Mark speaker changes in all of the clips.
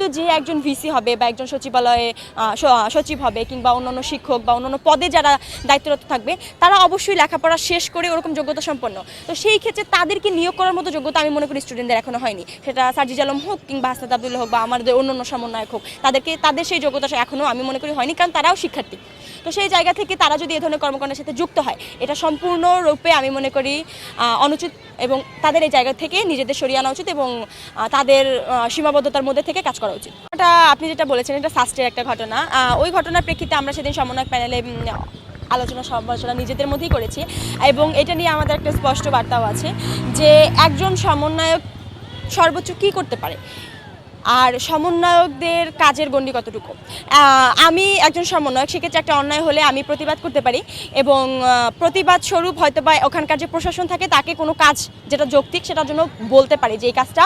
Speaker 1: তো যে একজন ভিসি হবে বা একজন সচিবালয়ে সচিব হবে কিংবা অন্যান্য শিক্ষক বা অন্যান্য পদে যারা দায়িত্বরত থাকবে, তারা অবশ্যই লেখাপড়া শেষ করে ওরকম যোগ্যতা সম্পন্ন। তো সেই ক্ষেত্রে তাদেরকে নিয়োগ করার মতো যোগ্যতা আমি মনে করি স্টুডেন্টদের এখনও হয়নি। সেটা সার্জিজ আলম হোক কিংবা হাসনাত আবদুল্লাহ হোক বা আমাদের অন্যান্য সমন্বয়ক হোক, তাদেরকে, তাদের সেই যোগ্যতা এখনও আমি মনে করি হয়নি কারণ তারাও শিক্ষার্থী। তো সেই জায়গা থেকে তারা যদি এ ধরনের কর্মকাণ্ডের সাথে যুক্ত হয়, এটা সম্পূর্ণরূপে আমি মনে করি অনুচিত এবং তাদের এই জায়গা থেকে নিজেদের সরিয়ে আনা উচিত এবং তাদের সীমাবদ্ধতার মধ্যে থেকে কাজ করা উচিত। ওটা আপনি যেটা বলেছেন, এটা সাস্টের একটা ঘটনা। ওই ঘটনার প্রেক্ষিতে আমরা সেদিন সমন্বয় প্যানেলে আলোচনা, সমালোচনা নিজেদের মধ্যেই করেছি এবং এটা নিয়ে আমাদের একটা স্পষ্ট বার্তাও আছে যে একজন সমন্বয়ক সর্বোচ্চ কী করতে পারে? আর সমন্বয়কদের কাজের গণ্ডি কতটুকু? আমি একজন সমন্বয়ক, সেক্ষেত্রে একটা অন্যায় হলে আমি প্রতিবাদ করতে পারি এবং প্রতিবাদ স্বরূপ হয়তো বা ওখানকার যে প্রশাসন থাকে, তাকে কোনো কাজ যেটা যৌক্তিক সেটার জন্য বলতে পারি যে এই কাজটা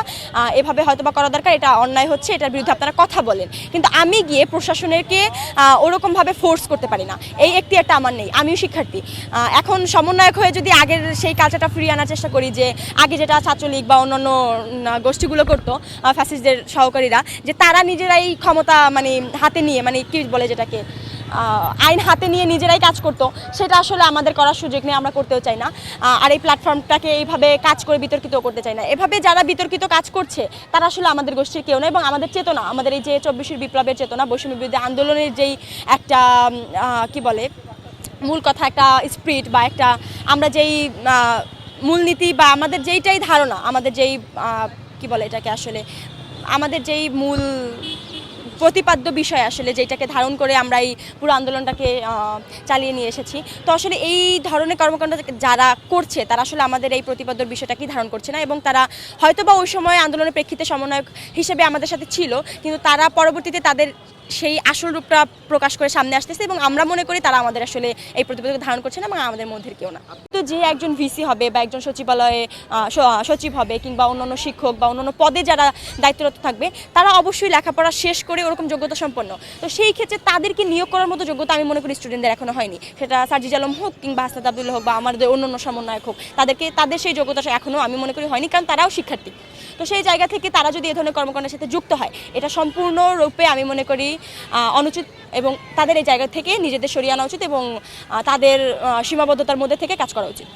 Speaker 1: এভাবে হয়তো বা করা দরকার, এটা অন্যায় হচ্ছে, এটার বিরুদ্ধে আপনারা কথা বলেন। কিন্তু আমি গিয়ে প্রশাসনেরকে ওরকমভাবে ফোর্স করতে পারি না। এই একটি একটা আমার নেই, আমিও শিক্ষার্থী। এখন সমন্বয়ক হয়ে যদি আগের সেই কালচারটা ফিরিয়ে আনার চেষ্টা করি যে, আগে যেটা ছাত্রলীগ বা অন্যান্য গোষ্ঠীগুলো করতো ফ্যাসিস্টদের সহকারীরা যে তারা নিজেরাই ক্ষমতা মানে হাতে নিয়ে মানে কি বলে যেটাকে আইন হাতে নিয়ে নিজেরাই কাজ করতো, সেটা আসলে আমাদের করার সুযোগ নেই, আমরা করতেও চাই না। আর এই প্ল্যাটফর্মটাকে এইভাবে কাজ করে বিতর্কিত করতে চাই না। এভাবে যারা বিতর্কিত কাজ করছে, তারা আসলে আমাদের গোষ্ঠীর কেউ না এবং আমাদের চেতনা, আমাদের এই যে চব্বিশের বিপ্লবের চেতনা বৈষম্য বিরুদ্ধে আন্দোলনের যেই একটা কি বলে, মূল কথা একটা স্পিরিট বা একটা আমরা যেই মূলনীতি বা আমাদের যেইটাই ধারণা, আমাদের যেই কি বলে এটাকে আসলে আমাদের যেই মূল প্রতিপাদ্য বিষয় আসলে যেটাকে ধারণ করে আমরা এই পুরো আন্দোলনটাকে চালিয়ে নিয়ে এসেছি। তো আসলে এই ধরনের কর্মকাণ্ড যারা করছে, তারা আসলে আমাদের এই প্রতিপাদ্য বিষয়টাকেই ধারণ করছে না এবং তারা হয়তো বা ওই সময় আন্দোলনের প্রেক্ষিতে সমন্বয়ক হিসেবে আমাদের সাথে ছিল, কিন্তু তারা পরবর্তীতে তাদের সেই আসল রূপটা প্রকাশ করে সামনে আসতেছে এবং আমরা মনে করি তারা আমাদের আসলে এই প্রতিবেদক ধারণ করছে না এবং আমাদের মধ্যে কেউ না। তো যে একজন ভিসি হবে বা একজন সচিবালয়ে সচিব হবে কিংবা অন্যান্য শিক্ষক বা অন্যান্য পদে যারা দায়িত্বরত থাকবে, তারা অবশ্যই লেখাপড়া শেষ করে ওরকম যোগ্যতা সম্পন্ন। তো সেই ক্ষেত্রে তাদেরকে নিয়োগ করার মতো যোগ্যতা আমি মনে করি স্টুডেন্টদের এখনও হয়নি। সেটা সার্জিজ আলম হোক কিংবা হাসনাত আবদুল্লাহ হোক বা আমাদের অন্য অন্য সমন্বয়ক হোক, তাদেরকে, তাদের সেই যোগ্যতা এখনও আমি মনে করি হয়নি, কারণ তারাও শিক্ষার্থী। তো সেই জায়গা থেকে তারা যদি এ ধরনের কর্মকাণ্ডের সাথে যুক্ত হয়, এটা সম্পূর্ণরূপে আমি মনে করি অনুচিত এবং তাদের এই জায়গা থেকে নিজেদের সরিয়ে আনা উচিত এবং তাদের সীমাবদ্ধতার মধ্যে থেকে কাজ করা উচিত।